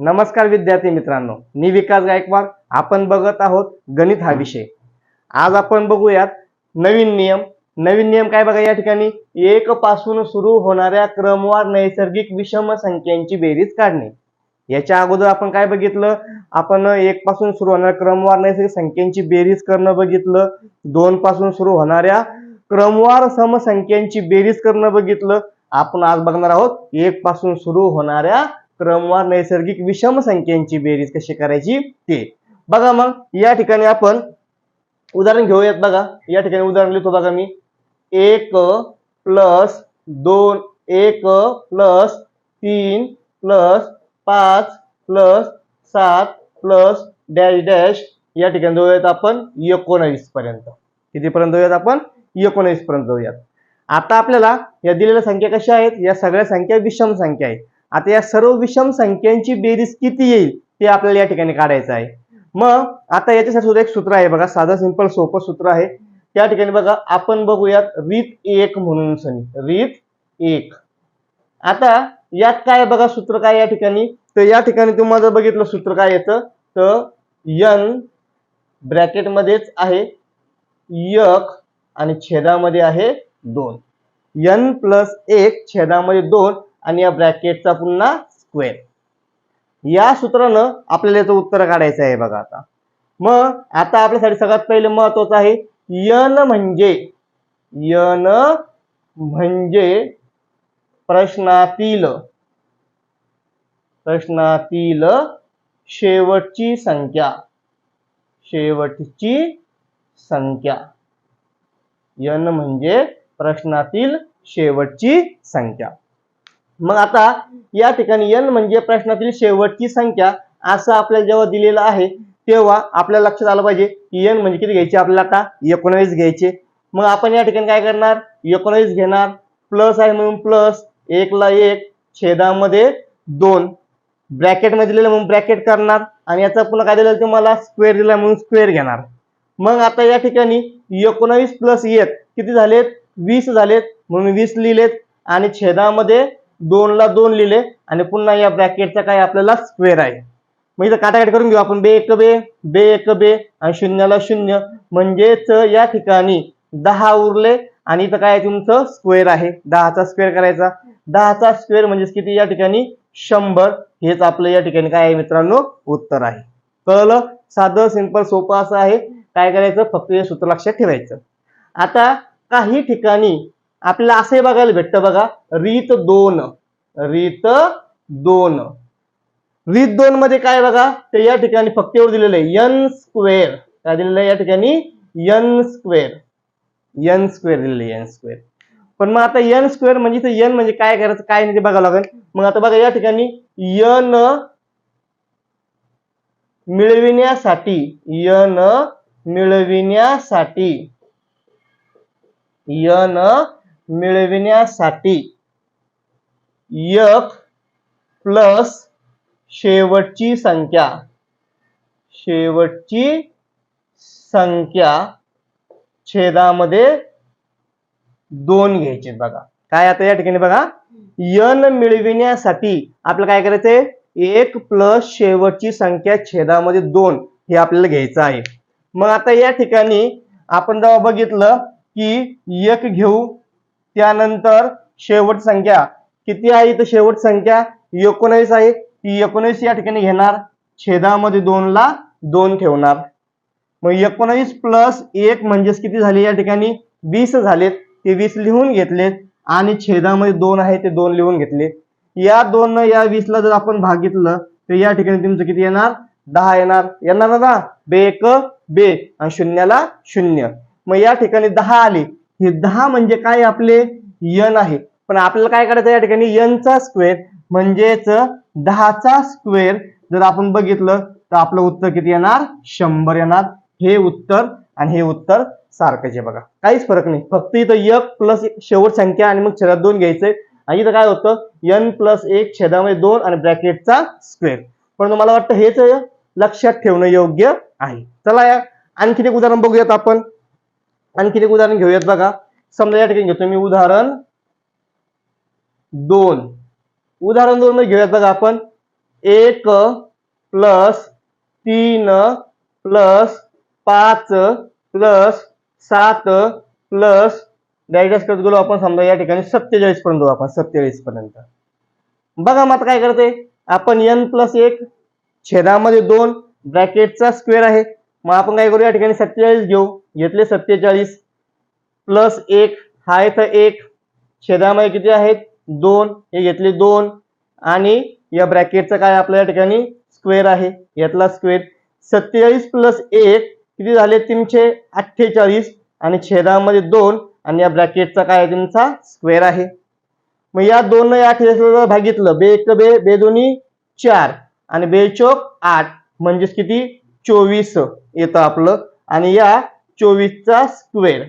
नमस्कार विद्यार्थी मित्रांनो मी विकास गायकवाड. आपण बघत आहोत गणित हा विषय. आज आपण बघूयात नवीन नियम. नवीन नियम काय बघा या ठिकाणी? एक पासून सुरू होणाऱ्या क्रमवार नैसर्गिक विषम संख्यांची बेरीज काढणे. याच्या अगोदर आपण काय बघितलं? आपण एक पासून सुरू होणाऱ्या क्रमवार नैसर्गिक संख्यांची बेरीज करणं बघितलं. दोन पासून सुरू होणाऱ्या क्रमवार समसंख्यांची बेरीज करणं बघितलं. आपण आज बघणार आहोत एक पासून सुरू होणाऱ्या क्रमवार नैसर्गिक विषम संख्यांची बेरीज कशी करायची ते. बघा मग या ठिकाणी आपण उदाहरण घेऊयात बघा. या ठिकाणी उदाहरण लिहितो बघा मी. एक प्लस दोन एक प्लस तीन प्लस पाच प्लस सात प्लस डॅश डॅश. या ठिकाणी जाऊयात आपण एकोणावीस पर्यंत. कितीपर्यंत जाऊयात आपण? एकोणावीस पर्यंत जाऊयात. आता आपल्याला या दिलेल्या संख्या कशा आहेत? या सगळ्या संख्या विषम संख्या आहेत. आता या सर्व विषम संख्यांची बेरीज किती येईल ते आपल्याला या ठिकाणी काढायचं आहे. मग आता याच्यासाठी सुद्धा एक सूत्र आहे बघा साधं सिंपल सोपं सूत्र आहे. त्या ठिकाणी बघा आपण बघूयात रीत एक म्हणून सनी रीत एक. आता यात काय बघा सूत्र काय या ठिकाणी? तर या ठिकाणी तुम्हाला जर बघितलं सूत्र काय येतं तर यन ब्रॅकेटमध्येच आहे यक आणि छेदामध्ये आहे दोन. यन प्लस एक छेदामध्ये दोन आणि या ब्रॅकेटचा पुन्हा स्क्वेअर या सूत्रानं आपल्याला याचं उत्तर काढायचं आहे बघा आता. मग आता आपल्यासाठी सगळ्यात पहिले महत्वाचं आहे यन म्हणजे यन म्हणजे प्रश्नातील प्रश्नातील शेवटची संख्या शेवटची संख्या. यन म्हणजे प्रश्नातील शेवटची संख्या. मग आता या ठिकाणी एन म्हणजे प्रश्नातील शेवटची संख्या असं आपल्याला जेव्हा दिलेलं आहे तेव्हा आपल्या लक्षात आलं पाहिजे की एन म्हणजे किती घ्यायचे आपल्याला आता? एकोणावीस घ्यायचे. मग आपण या ठिकाणी काय करणार? एकोणावीस घेणार. प्लस आहे म्हणून प्लस एकला एक. छेदामध्ये दोन. ब्रॅकेटमध्ये दिलेलं म्हणून ब्रॅकेट करणार. आणि याचा पुन्हा काय दिलेलं तुम्हाला? स्क्वेअर दिला म्हणून स्क्वेअर घेणार. मग आता या ठिकाणी एकोणावीस प्लस एक किती झालेत? वीस झालेत. म्हणून वीस लिहिलेत. आणि छेदामध्ये दोनला दोन लिहिले आणि पुन्हा या ब्रॅकेटचा काय आपल्याला स्क्वेअर आहे. मग इथं काटाकाट करून घेऊ आपण. बे एक बे बे एक बे आणि शून्याला शून्य. म्हणजेच या ठिकाणी दहा उरले आणि इथं काय आहे तुमचं? स्क्वेअर आहे. दहाचा स्क्वेअर करायचा. दहाचा स्क्वेअर म्हणजेच किती? या ठिकाणी शंभर. हेच आपलं या ठिकाणी काय आहे मित्रांनो? उत्तर आहे. कळलं? साधं सिंपल सोपं असं आहे. काय करायचं? फक्त हे सूत्र लक्षात ठेवायचं. आता काही ठिकाणी आपल्याला असंही बघायला भेटतं बघा. रीत दोन. रीत दोन. रीत दोन मध्ये काय बघा? ते या ठिकाणी फक्त एवढं दिलेलं आहे. यन स्क्वेअर काय दिलेलं आहे? या ठिकाणी यन स्क्वेअर यन स्क्वेअर दिलेलं आहे यन स्क्वेअर पण मग आता यन स्क्वेअर म्हणजे इथं यन म्हणजे काय करायचं? काय नाही ते बघावं लागेल. मग आता बघा या ठिकाणी यन मिळविण्यासाठी यन मिळविण्यासाठी यन मिळविण्यासाठी यक प्लस शेवटची संख्या. शेवटची संख्या छेदामध्ये दोन घ्यायचे बघा. काय आता या ठिकाणी बघा. यन मिळविण्यासाठी आपल्याला काय करायचंय? एक प्लस शेवटची संख्या छेदामध्ये दोन हे आपल्याला घ्यायचं आहे. मग आता या ठिकाणी आपण जेव्हा बघितलं की एक घेऊ त्यानंतर शेवट संख्या. किती आहे तर शेवट संख्या? एकोणावीस आहे. ती एकोणावीस या ठिकाणी घेणार. छेदामध्ये दोनला दोन ठेवणार. मग एकोणावीस प्लस एक म्हणजेच किती झाले? या ठिकाणी वीस झालेत. ते वीस लिहून घेतलेत. आणि छेदामध्ये दोन आहे ते दोन लिहून घेतले या दोन या वीसला जर आपण भागितलं तर या ठिकाणी तुमचं किती येणार? दहा येणार. येणार ना? बे एक बे. आणि शून्याला शून्य. मग या ठिकाणी दहा आले. हे दहा म्हणजे काय आपले? यन आहे. पण आपल्याला काय करायचं या ठिकाणी? यनचा स्क्वेअर म्हणजेच दहाचा स्क्वेअर जर आपण बघितलं तर आपलं उत्तर किती येणार? शंभर येणार. हे उत्तर आणि हे उत्तर सारखंच आहे बघा. काहीच फरक नाही. फक्त इथं एक प्लस शेवट संख्या आणि मग छेदात दोन घ्यायचंय. आणि इथं काय होतं? एन प्लस एक छेदामध्ये दोन आणि ब्रॅकेटचा स्क्वेअर पण मला वाटतं हेच लक्षात ठेवणं योग्य आहे. चला या. आणखीन एक उदाहरण बघूयात आपण. आणखी एक उदाहरण घेऊयात बघा. समजा या ठिकाणी घेतो मी उदाहरण दोन. उदाहरण दोन मध्ये घेऊयात बघा आपण. एक प्लस तीन प्लस पाच प्लस सात प्लस डायडस करत गेलो आपण समजा या ठिकाणी सत्तेचाळीस पर्यंत जाऊ आपण सत्तेचाळीस पर्यंत. बघा मग आता काय करते आपण एन प्लस एक छेदामध्ये दोन ब्रॅकेटचा स्क्वेअर आहे. मग आपण काय करू या ठिकाणी सत्तेचाळीस घेऊ. घेतले सत्तेचाळीस. प्लस एक. हा इथं एक. छेदामध्ये किती आहेत? दोन. हे घेतले दोन. आणि या ब्रॅकेटचा काय आपल्या या ठिकाणी? स्क्वेअर आहे. यातला स्क्वेअर. सत्तेचाळीस प्लस एक. किती झाले? तीनशे अठ्ठेचाळीस. आणि छेदामध्ये दोन. आणि या ब्रॅकेटचा काय तुमचा स्क्वेअर आहे. मग या दोन या अठ्ठेचाळीसला भागितलं. बे एक बे बे दोन्ही चार. आणि बे चोक आठ. म्हणजेच किती? चोवीस येतं आपलं. आणि या चोवीसचा स्क्वेअर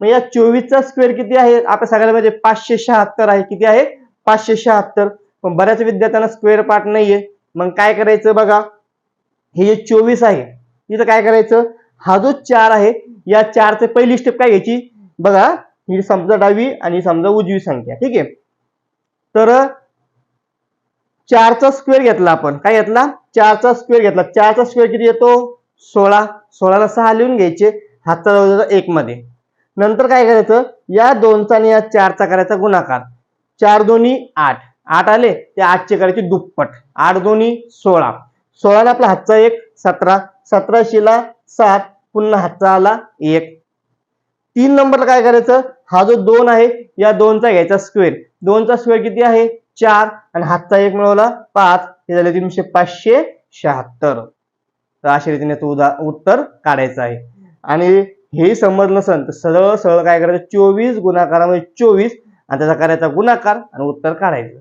मग या चोवीसचा स्क्वेअर किती आहे? आपल्या सगळ्याला म्हणजे पाचशे शहात्तर आहे. किती आहे? पाचशे शहात्तर. पण बऱ्याच विद्यार्थ्यांना स्क्वेअर पार्ट नाहीये. मग काय करायचं बघा? हे जे चोवीस आहे इथं काय करायचं? हा जो चार आहे या चारचे पहिली स्टेप काय घ्यायची? बघा ही समजा डावी आणि समजा उजवी संख्या. ठीक आहे? तर चारचा स्क्वेअर घेतला आपण. काय घेतला? चारचा स्क्वेअर घेतला. चारचा स्क्वेअर किती येतो? सोळा. सोळाला सहा लिहून घ्यायचे. हातचा एक मध्ये. नंतर काय करायचं? या दोनचा आणि या चारचा करायचा गुणाकार. चार दोन्ही आठ. आठ आले ते आठचे करायचे दुप्पट. आठ दोन्ही सोळा. सोळाला आपला हातचा एक सतरा. सतराशेला सात पुन्हा हातचा आला एक. तीन नंबरला काय करायचं? हा जो दोन आहे या दोनचा घ्यायचा स्क्वेअर दोनचा स्क्वेअर किती आहे? चार आणि हातचा एक मिळवला पाच. हे झाले तीनशे पाचशे शहात्तर. तर अशा रीतीने तो उदा उत्तर काढायचं आहे. आणि हे समज नसेल तर सरळ सरळ काय करायचं? चोवीस गुणाकारामध्ये चोवीस आणि त्याचा करायचा गुणाकार आणि उत्तर काढायचं.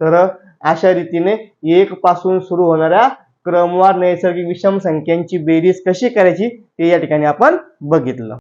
तर अशा रीतीने एक पासून सुरू होणाऱ्या क्रमवार नैसर्गिक विषम संख्यांची बेरीज कशी करायची ते या ठिकाणी आपण बघितलं.